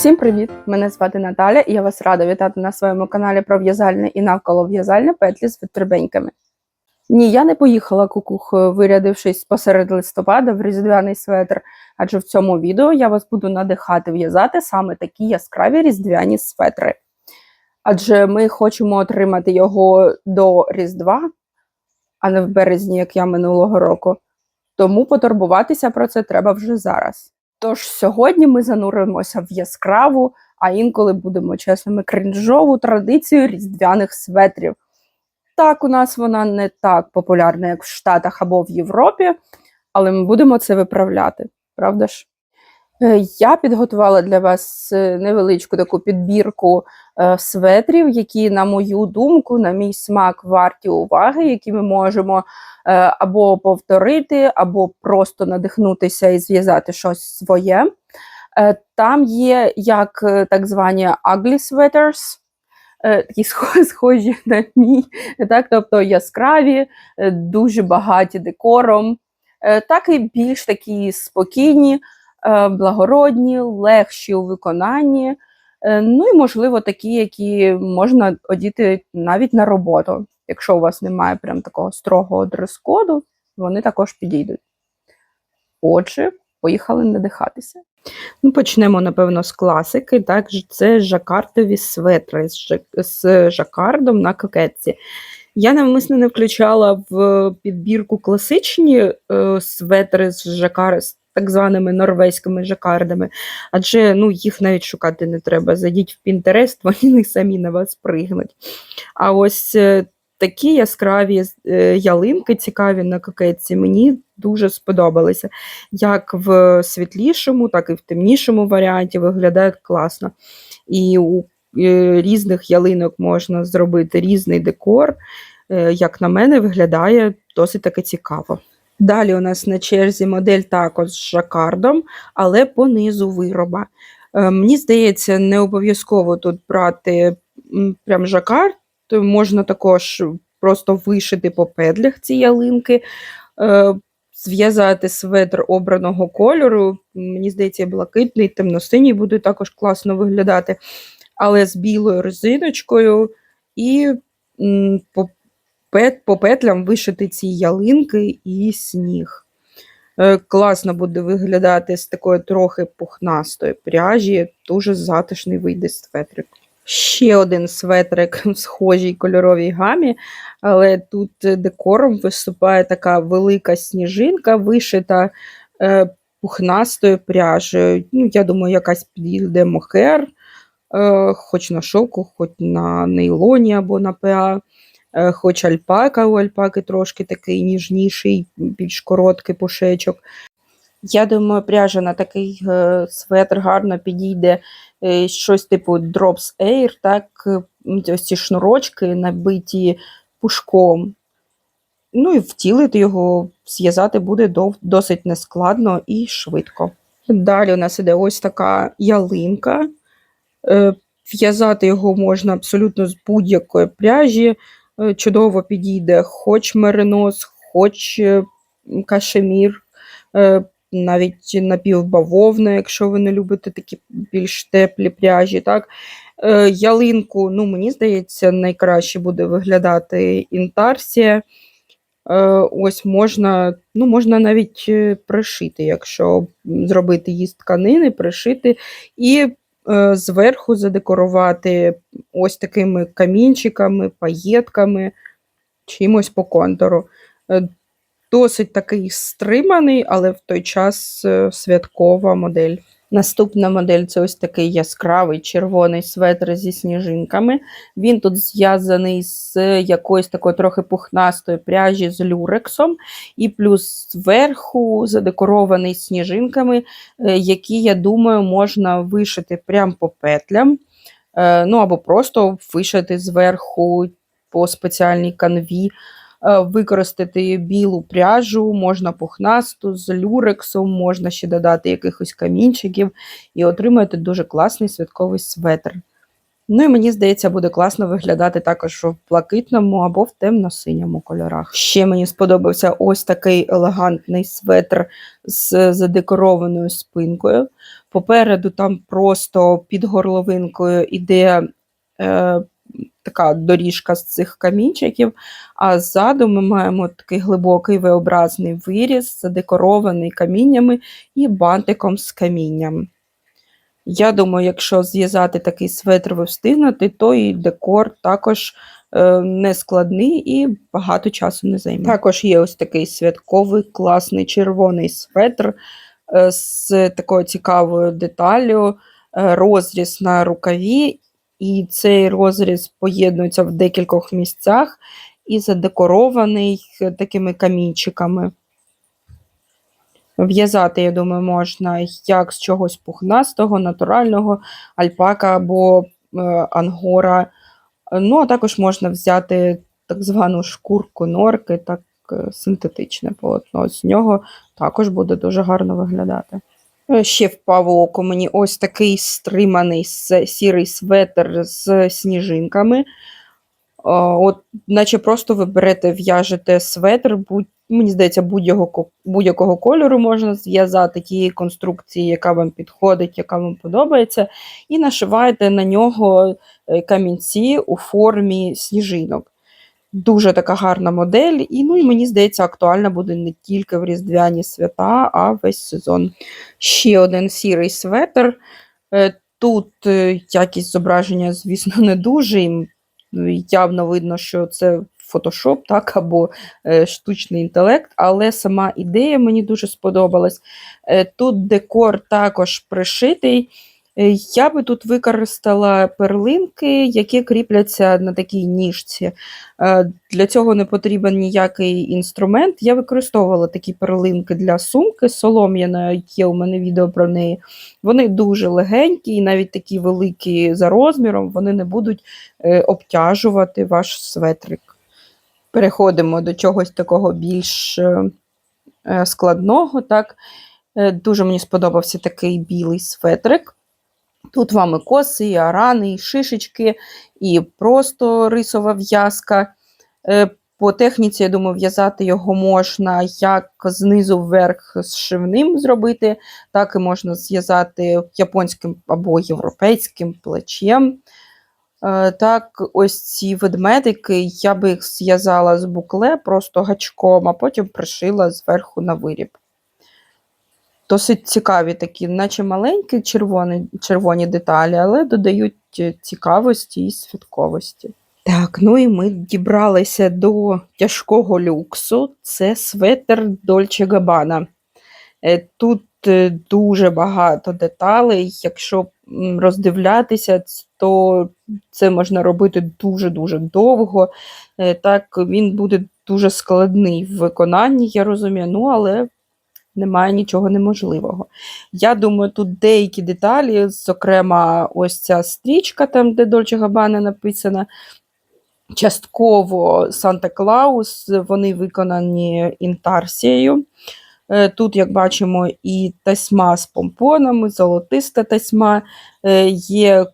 Всім привіт! Мене звати Наталя, і я вас рада вітати на своєму каналі про в'язальне і навколо в'язальне петлі з витребеньками. Ні, я не поїхала кукух, вирядившись посеред листопада в різдвяний светр, адже в цьому відео я вас буду надихати в'язати саме такі яскраві різдвяні светри. Адже ми хочемо отримати його до Різдва, а не в березні, як я минулого року. Тому потурбуватися про це треба вже зараз. Тож сьогодні ми зануримося в яскраву, а інколи будемо чесними крінжову традицію різдвяних светрів. Так, у нас вона не так популярна, як в Штатах або в Європі, але ми будемо це виправляти, правда ж? Е, Я підготувала для вас е, невеличку таку підбірку е, светрів, які, на мою думку, на мій смак варті уваги, які ми можемо або повторити, або просто надихнутися і зв'язати щось своє. Там є як так звані ugly sweaters, такі схожі на мій, так, тобто яскраві, дуже багаті декором, так і більш такі спокійні, благородні, легші у виконанні. е, Ну і, можливо, такі, які можна одіти навіть на роботу. Якщо у вас немає прям такого строгого дрес-коду, вони також підійдуть. Отже, поїхали надихатися. Ну, почнемо, напевно, з класики. Так, це жакартові светри з, жакардом на кокетці. Я навмисно не включала в підбірку класичні е, светри з жакар, так званими норвезькими жакардами, адже ну, їх навіть шукати не треба. Зайдіть в Pinterest, вони самі на вас пригнуть. А ось е, такі яскраві е, ялинки цікаві на кокетці мені дуже сподобалися. Як в світлішому, так і в темнішому варіанті виглядають класно. І у е, різних ялинок можна зробити різний декор. Як на мене, виглядає досить таки цікаво. Далі у нас на черзі модель також з жакардом, але по низу вироба. Е, Мені здається, не обов'язково тут брати прям жакард, можна також просто вишити по петлях ці ялинки, е, зв'язати светр обраного кольору. Мені здається, блакитний, темно-синій буде також класно виглядати, але з білою резиночкою і м, по, пет, по петлям вишити ці ялинки і сніг. Е, Класно буде виглядати з такої трохи пухнастої пряжі, дуже затишний вийде светрик. Ще один светрик в схожій кольоровій гамі, але тут декором виступає така велика сніжинка, вишита е, пухнастою пряжею. Ну, я думаю, якась підійде мохер, е, хоч на шовку, хоч на нейлоні або на ПА, хоч альпака, у альпаки трошки такий ніжніший, більш короткий пушечок. Я думаю, пряжа на такий е, светр гарно підійде е, щось типу Drops Air, так, е, ось ці шнурочки набиті пушком. Ну і втілити його, зв'язати буде досить нескладно і швидко. Далі у нас іде ось така ялинка. Е, В'язати його можна абсолютно з будь-якої пряжі. Е, Чудово підійде хоч меринос, хоч е, кашемір, е, навіть напівбавовна, якщо ви не любите такі більш теплі пряжі. Так? Ялинку, ну, мені здається, найкраще буде виглядати інтарсія. Ось можна, ну, можна навіть пришити, якщо зробити її з тканини, пришити і зверху задекорувати ось такими камінчиками, паєтками, чимось по контуру. Е, Досить такий стриманий, але в той час е, святкова модель. Наступна модель це ось такий яскравий червоний светр зі сніжинками. Він тут зв'язаний з якоюсь такою трохи пухнастої пряжі з люрексом, і плюс зверху задекорований сніжинками, е, які, я думаю, можна вишити прямо по петлям. Е, Ну або просто вишити зверху по спеціальній канві. Е, Використати білу пряжу, можна пухнасту з люрексом, можна ще додати якихось камінчиків і отримати дуже класний святковий светр. Ну і мені здається, буде класно виглядати також в блакитному або в темно-синьому кольорах. Ще мені сподобався ось такий елегантний светр з задекорованою спинкою. Попереду там просто під горловинкою іде е, така доріжка з цих камінчиків, а ззаду ми маємо такий глибокий V-образний виріз, задекорований каміннями і бантиком з камінням. Я думаю, якщо зв'язати такий светр ви встигнете, то і декор також е, не складний і багато часу не займе. Також є ось такий святковий класний червоний светр е, з такою цікавою деталлю, е, розріз на рукаві, і цей розріз поєднується в декількох місцях і задекорований такими камінчиками. В'язати, я думаю, можна як з чогось пухнастого, натурального, альпака або е, ангора. Ну, а також можна взяти так звану шкурку норки, так е, синтетичне полотно. З нього також буде дуже гарно виглядати. Ще впав око мені ось такий стриманий сірий светр з сніжинками. От, наче просто ви берете, в'яжете светр, будь, мені здається, будь-якого, будь-якого кольору можна зв'язати тієї конструкції, яка вам підходить, яка вам подобається, і нашиваєте на нього е, камінці у формі сніжинок. Дуже така гарна модель, і, ну, і мені здається, актуальна буде не тільки в різдвяні свята, а весь сезон. Ще один сірий светр. Е, Тут е, якість зображення, звісно, не дуже. і явно видно, що це фотошоп, так, або е, штучний інтелект, але сама ідея мені дуже сподобалась. Тут декор також пришитий. Е, Я би тут використала перлинки, які кріпляться на такій ніжці. Е, Для цього не потрібен ніякий інструмент. Я використовувала такі перлинки для сумки солом'яної, є у мене відео про неї. Вони дуже легенькі і навіть такі великі за розміром, вони не будуть е, обтяжувати ваш светрик. Переходимо до чогось такого більш складного. Так? Дуже мені сподобався такий білий светрик. Тут вам і коси, і арани, і шишечки, і просто рисова в'язка. Е, По техніці, я думаю, в'язати його можна як знизу вверх з шивним зробити, так і можна зв'язати японським або європейським плечем. Е, Так, ось ці ведмедики, я би їх зв'язала з букле просто гачком, а потім пришила зверху на виріб. Досить цікаві такі, наче маленькі червоні, червоні деталі, але додають е, цікавості і святковості. Так, ну і ми дібралися до тяжкого люксу. Це светр Dolce Gabbana. Е, Тут е, дуже багато деталей. Якщо роздивлятися, то це можна робити дуже-дуже довго. Так, він буде дуже складний в виконанні, я розумію, ну але немає нічого неможливого. Я думаю, тут деякі деталі, зокрема, ось ця стрічка, там, де Dolce Gabbana написана, частково Санта-Клаус, вони виконані інтарсією. Е, Тут, як бачимо, і тасьма з помпонами, золотиста тасьма, е, є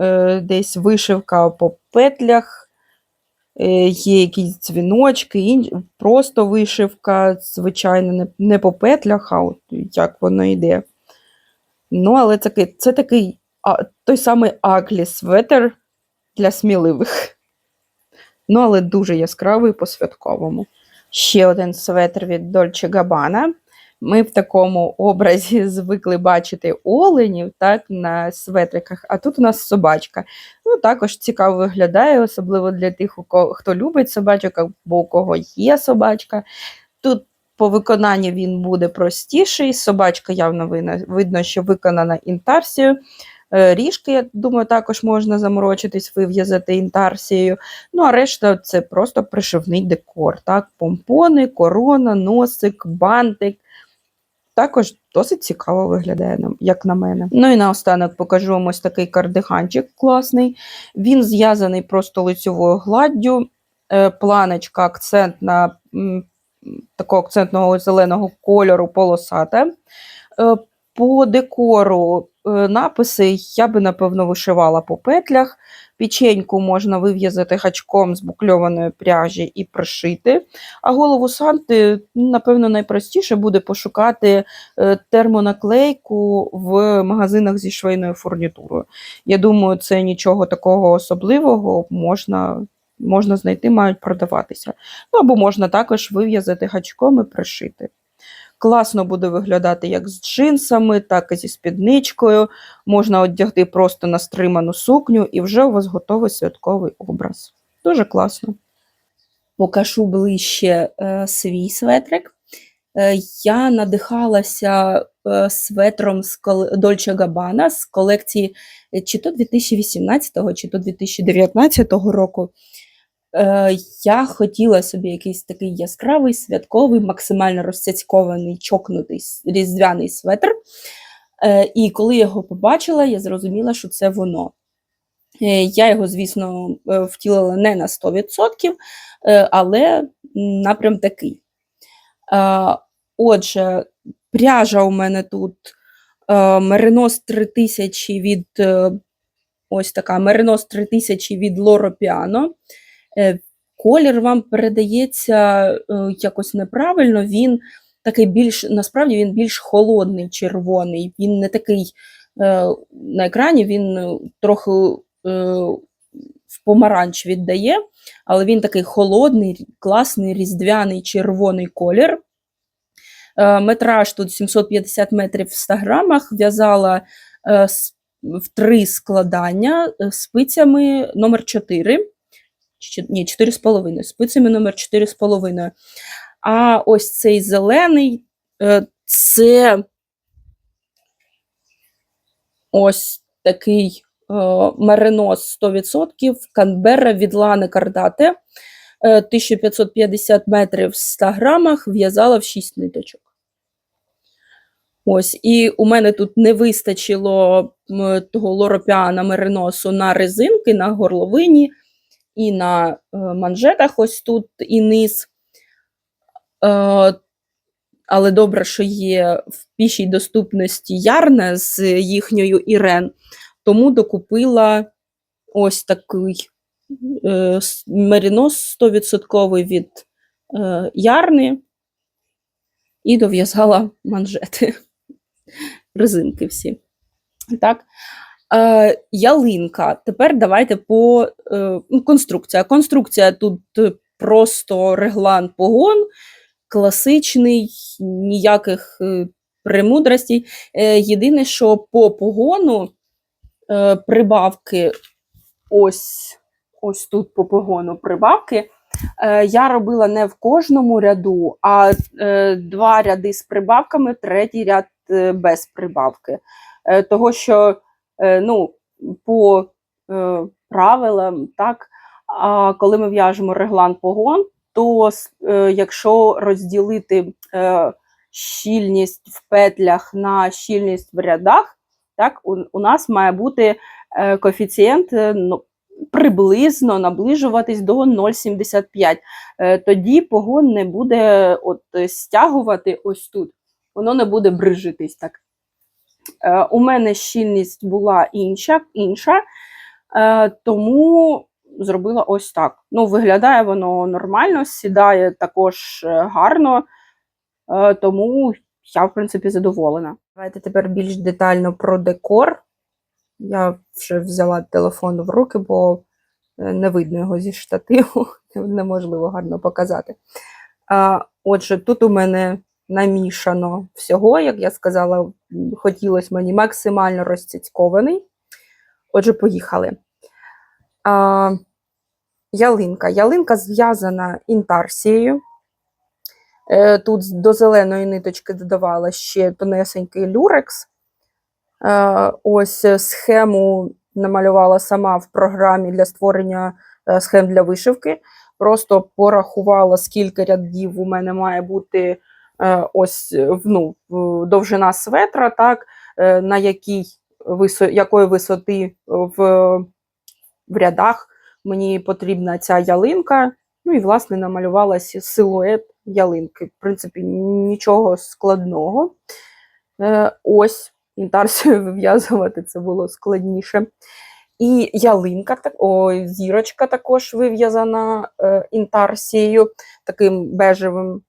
е, десь вишивка по петлях, є якісь дзвіночки, ін- просто вишивка, звичайно, не, по петлях, а от як воно йде. Ну, але це, це такий а, той самий аклі светер для сміливих. Ну, але дуже яскравий по-святковому. Ще один светр від Dolce Gabbana. Ми в такому образі звикли бачити оленів так, на светриках, а тут у нас собачка. Ну, також цікаво виглядає, особливо для тих, хто любить собачок, або у кого є собачка. Тут по виконанню він буде простіший. Собачка явно видно, що виконана інтарсією. Е, Ріжки, я думаю, також можна заморочитись, вив'язати інтарсією. Ну, а решта це просто пришивний декор. Так? Помпони, корона, носик, бантик. Також досить цікаво виглядає, як на мене. Ну і наостанок покажу вам ось такий кардиганчик класний. Він зв'язаний просто лицьовою гладдю. Е, Планочка акцентна, м, такого акцентного зеленого кольору полосата. Е, По декору е, написи я би, напевно, вишивала по петлях. Печеньку можна вив'язати гачком з букльованої пряжі і пришити. А голову Санти, ну, напевно, найпростіше буде пошукати е, термонаклейку в магазинах зі швейною фурнітурою. Я думаю, це нічого такого особливого можна, можна знайти, мають продаватися. Ну або можна також вив'язати гачком і пришити. Класно буде виглядати як з джинсами, так і зі спідничкою. Можна одягти просто на стриману сукню, і вже у вас готовий святковий образ. Дуже класно. Покажу ближче е, свій светрик. Е, я надихалася е, светром з Dolce Gabbana з колекції е, чи то 2018, чи то 2019 року. Е, я хотіла собі якийсь такий яскравий, святковий, максимально розцяцькований, чокнутий різдвяний светр. Е, і коли я його побачила, я зрозуміла, що це воно. Е, Я його, звісно, втілила не на 100%, е, але напрям такий. Отже, пряжа у мене тут Меринос 3000 від ось така Меринос 3000 від Loro Piano. Е, Колір вам передається е, якось неправильно. Він такий більш, насправді він більш холодний, червоний. Він не такий е, на екрані, він трохи в помаранч віддає, але він такий холодний, класний, різдвяний червоний колір. Метраж тут 750 метрів в 100 грамах, в'язала в три складання спицями номер 4. Ні, 4,5. Спицями номер 4,5. А ось цей зелений е, це ось такий е, меринос 100%, Канберра від Лани Кардате. Е, 1550 метрів в 100 грамах в'язала в 6 ниточок. Ось, і у мене тут не вистачило того лоропіана мериносу на резинки, на горловині і на е, манжетах, ось тут і низ. Е, але добре, що є в пішій доступності ярне з їхньою Ірен, тому докупила ось такий е, мерінос 100% від ярни і дов'язала манжети, резинки всі. Так. Е, ялинка. Тепер давайте по е, ну, конструкція. Конструкція тут просто реглан погон, класичний, ніяких е, премудростей. Е, єдине, що по погону е, прибавки, ось, ось тут по погону прибавки. Е, я робила не в кожному ряду, а е, два ряди з прибавками, третій ряд е, без прибавки. Е, того, що ну, по е, правилам, так, а коли ми в'яжемо реглан погон, то е, якщо розділити е, щільність в петлях на щільність в рядах, так, у, у нас має бути е, коефіцієнт е, ну, приблизно наближуватись до 0,75. Е, тоді погон не буде от, е, стягувати ось тут, воно не буде брижитись так. Е, у мене щільність була інша, інша е, тому зробила ось так. Ну, виглядає воно нормально, сідає також е, гарно, тому я, в принципі, задоволена. Давайте тепер більш детально про декор. Я вже взяла телефон в руки, бо не видно його зі штативу, неможливо гарно показати. Отже, тут у мене намішано всього, як я сказала, хотілося мені максимально розцяцькований. Отже, поїхали. А, ялинка. Ялинка зв'язана інтарсією. Е, Тут до зеленої ниточки додавала ще тонесенький люрекс. Е, Ось схему намалювала сама в програмі для створення е, схем для вишивки. Просто порахувала, скільки рядів у мене має бути ось е, ну, довжина светра, так, е, на якій висо, якої висоти в, в рядах мені потрібна ця ялинка. Ну і, власне, намалювала сі- силует ялинки. В принципі, нічого складного. Е, ось інтарсію вив'язувати це було складніше. І ялинка, ой, зірочка також вив'язана е, інтарсією, таким бежевим е,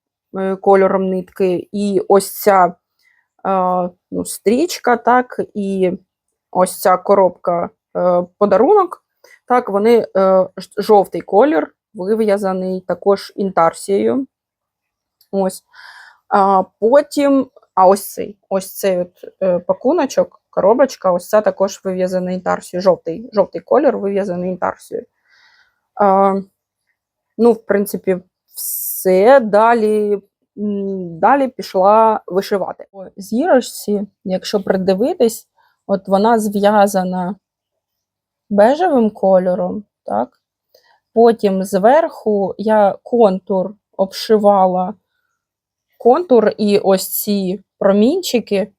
кольором нитки. І ось ця е, ну, стрічка, так, і ось ця коробка е, подарунок. Так, вони е, жовтий колір, вив'язаний також інтарсією. Ось. А потім, а ось цей, ось цей от, е, пакуночок, коробочка, ось це також вив'язана інтарсією. Жовтий, жовтий колір вив'язаний інтарсією. Ну, в принципі, все. Далі, далі пішла вишивати. Зірочці, якщо придивитись, от вона зв'язана бежевим кольором, так? Потім зверху я контур обшивала контур і ось ці промінчики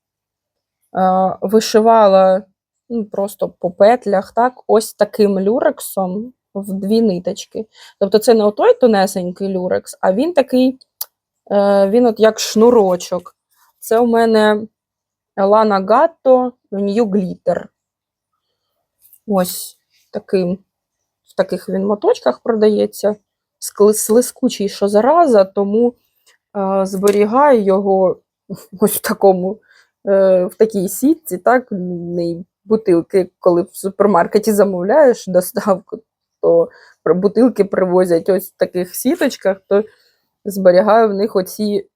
вишивала ну, просто по петлях, так, ось таким люрексом в дві ниточки. Тобто це не отой тонесенький люрекс, а він такий, е, він от як шнурочок. Це у мене Lana Gatto New Glitter. Ось таким, в таких він моточках продається. Слискучий, що зараза, тому е, зберігаю його ось в такому, е, в такій сітці, так, бутилки, коли в супермаркеті замовляєш доставку, то бутилки привозять ось в таких сіточках, то зберігаю в них оці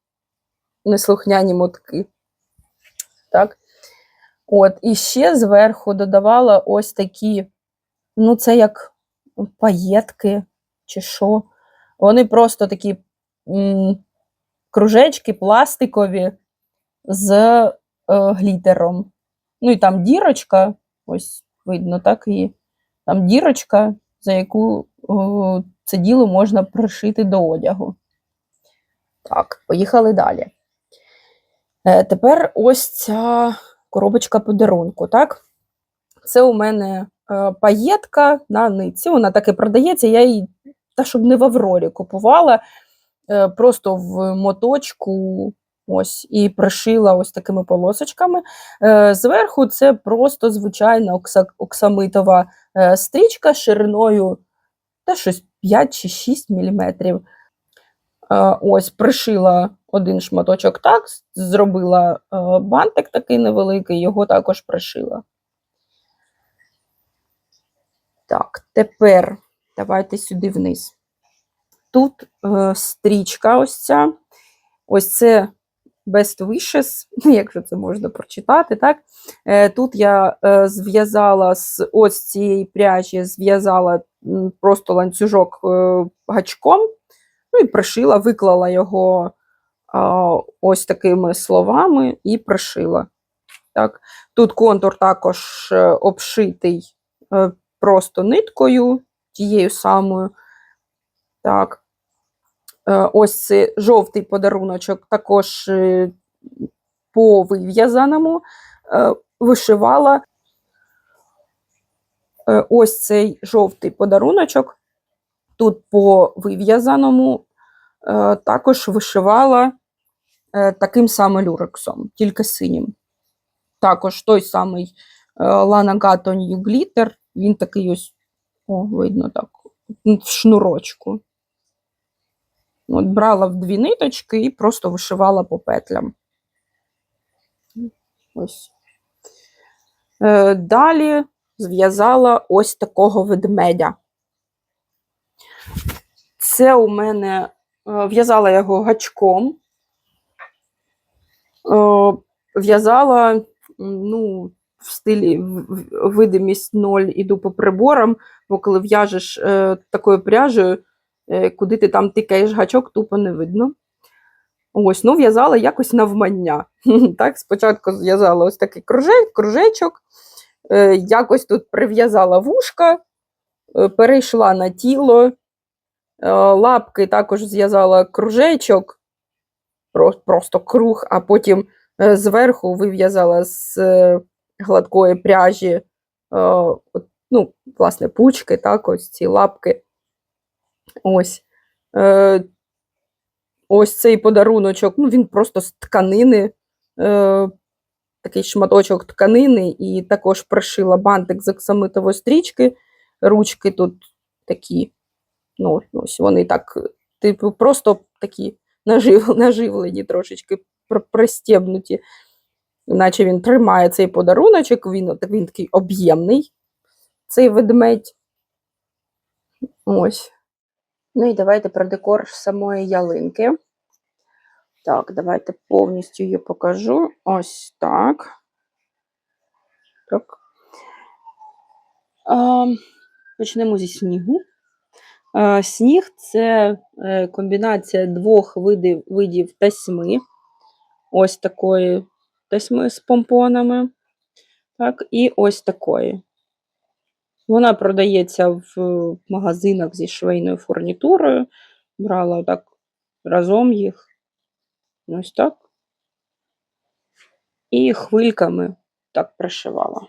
неслухняні мотки. Так. От, і ще зверху додавала ось такі, ну, це як паєтки чи що. Вони просто такі м, кружечки пластикові з е, глітером. Ну і там дірочка, ось видно, так і там дірочка, за яку о, це діло можна пришити до одягу. Так, поїхали далі. Е, тепер ось ця коробочка подарунку, так? Це у мене е, паєтка на нитці. Вона так і продається. Я її, та щоб не в Аврорі купувала, е, просто в моточку ось, і пришила ось такими полосочками. Е, зверху це просто звичайна оксамитова е, стрічка шириною та щось 5 чи 6 міліметрів. Е, Ось пришила один шматочок так, зробила бантик такий невеликий, його також пришила. Так, тепер давайте сюди вниз. Тут е, стрічка ось ця. Ось це Best Wishes, якщо це можна прочитати, так? Е, тут я е, зв'язала з ось цієї пряжі, зв'язала просто ланцюжок е, гачком, ну і пришила, виклала його ось такими словами і пришила. Так. Тут контур також обшитий просто ниткою, тією самою. Так. Е, Ось це жовтий подаруночок також е, по вив'язаному е, вишивала. Ось цей жовтий подаруночок. Тут по вив'язаному також вишивала таким самим люрексом, тільки синім. Також той самий Lana Gatto Glitter, він такий ось, о, видно так, в шнурочку. От брала в дві ниточки і просто вишивала по петлям. Ось. Е, далі зв'язала ось такого ведмедя. Це у мене е, в'язала його гачком. Е, В'язала ну, в стилі видимість ноль, іду по приборам, бо коли в'яжеш е, такою пряжею, куди ти там тикаєш гачок, тупо не видно. Ось, ну, в'язала якось навмання. Так, спочатку зв'язала ось такий круже- кружечок, е, якось тут прив'язала вушка, е, перейшла на тіло, е, лапки також зв'язала кружечок, просто круг, а потім е, зверху вив'язала з е, гладкої пряжі, е, ну, власне, пучки, так, ось ці лапки. Ось. Е, ось цей подаруночок, ну, він просто з тканини е, такий шматочок тканини і також пришила бантик з оксамитової стрічки. Ручки тут такі, ну, ось вони так, типу, просто такі нажив, наживлені, трошечки пр- пристебнуті. Наче він тримає цей подаруночок, він, він такий об'ємний, цей ведмедь. Ось. Ну і давайте про декор самої ялинки. Так, давайте повністю її покажу. Ось так. Так. А, почнемо зі снігу. А, сніг це е, комбінація двох видів, видів тасьми. Ось такої тасьми з помпонами. Так, і ось такої. Вона продається в магазинах зі швейною фурнітурою. Брала так разом їх. Ось так. І хвильками так пришивала.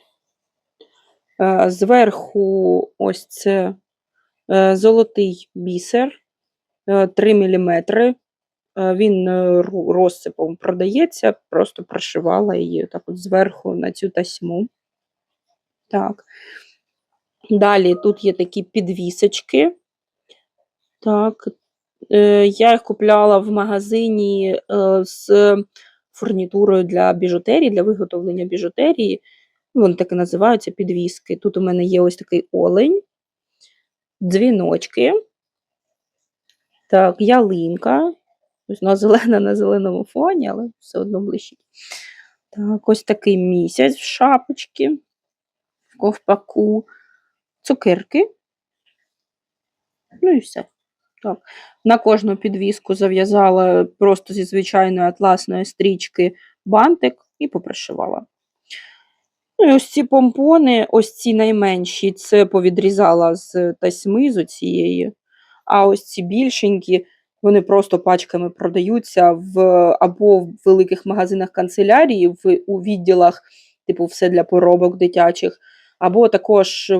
Е, Зверху ось це е, золотий бісер е, 3 мм. Він е, розсипом продається, просто пришивала її так от зверху на цю тасьму. Так. Далі тут є такі підвісочки. Так. Е, я їх купляла в магазині е, з фурнітурою для біжутерії, для виготовлення біжутерії. Вони так і називаються підвіски. Тут у мене є ось такий олень, дзвіночки. Так, ялинка. Ось вона зелена на зеленому фоні, але все одно блищить. Так, ось такий місяць в шапочці, в ковпаку, цукерки. Ну і все. Так. На кожну підвіску зав'язала просто зі звичайної атласної стрічки бантик і попришивала. Ну і ось ці помпони, ось ці найменші, це повідрізала з тасьми з оцієї. А ось ці більшенькі, вони просто пачками продаються в або в великих магазинах канцелярії, в, у відділах, типу, все для поробок дитячих, або також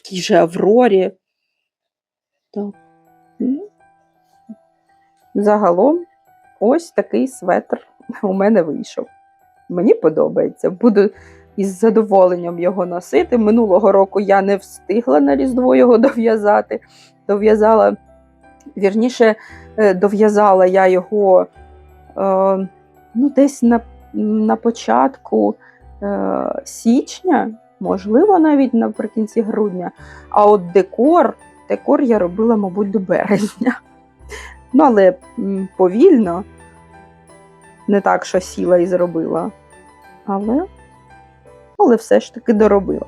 в тій же Аврорі. Так. Загалом, ось такий светр у мене вийшов. Мені подобається. Буду із задоволенням його носити. Минулого року я не встигла на Різдво його дов'язати. Дов'язала, вірніше, е, дов'язала я його е, ну, десь на, на початку е, січня, можливо, навіть наприкінці грудня. А от декор, декор я робила, мабуть, до березня. Ну, але повільно, не так, що сіла і зробила. Але, але все ж таки доробила.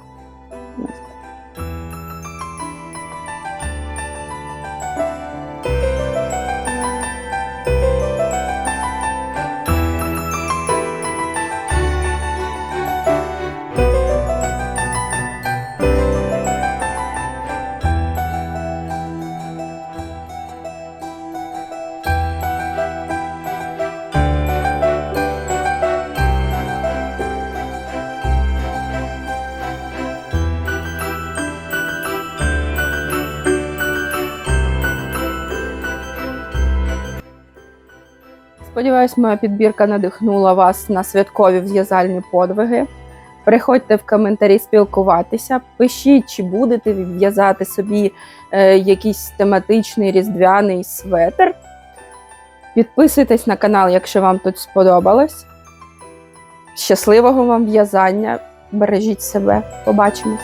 Сподіваюсь, моя підбірка надихнула вас на святкові в'язальні подвиги. Приходьте в коментарі спілкуватися, пишіть, чи будете в'язати собі е, якийсь тематичний різдвяний светр. Підписуйтесь на канал, якщо вам тут сподобалось. Щасливого вам в'язання! Бережіть себе! Побачимось!